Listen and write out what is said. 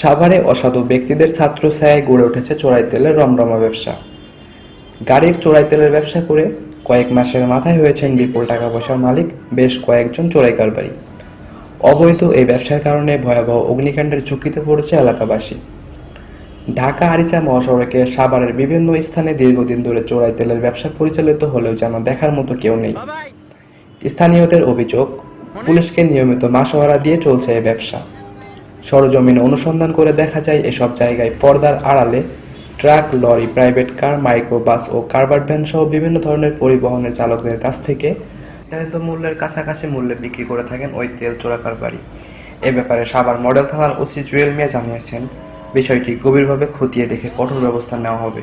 সাভারে অসাধু ব্যক্তিদের ছাত্র ছায়ায় গড়ে উঠেছে চোরাই তেলের রমরমা ব্যবসা। গাড়ির চোরাই তেলের ব্যবসা করে কয়েক মাসের মাথায় হয়েছেন বিপুল টাকা পয়সার মালিক বেশ কয়েকজন চোরাই কারবারি। অবৈধ এই ব্যবসার কারণে ভয়াবহ অগ্নিকাণ্ডের ঝুঁকিতে পড়েছে এলাকাবাসী। ঢাকা আরিচা মহাসড়কের সাভারের বিভিন্ন স্থানে দীর্ঘদিন ধরে চোরাই তেলের ব্যবসা পরিচালিত হলেও যেন দেখার মতো কেউ নেই। স্থানীয়দের অভিযোগ পুলিশকে নিয়মিত মাসোহারা দিয়ে চলছে এই ব্যবসা। সরজমিনে অনুসন্ধান করে দেখা যায়, এসব জায়গায় পর্দার আড়ালে truck, lorry, private car micro bus ও কারবার ভ্যান সহ বিভিন্ন ধরনের পরিবহনের চালকদের কাছ থেকে নির্ধারিত মূল্যের কাছাকাছি মূল্যে বিক্রি করে থাকেন ওই তেল চোরা কারবারি এ ব্যাপারে সাভার মডেল থানার ওসি জুয়েল মিয়া জানিয়েছেন, বিষয়টি গভীরভাবে খতিয়ে দেখে কঠোর ব্যবস্থা নেওয়া হবে।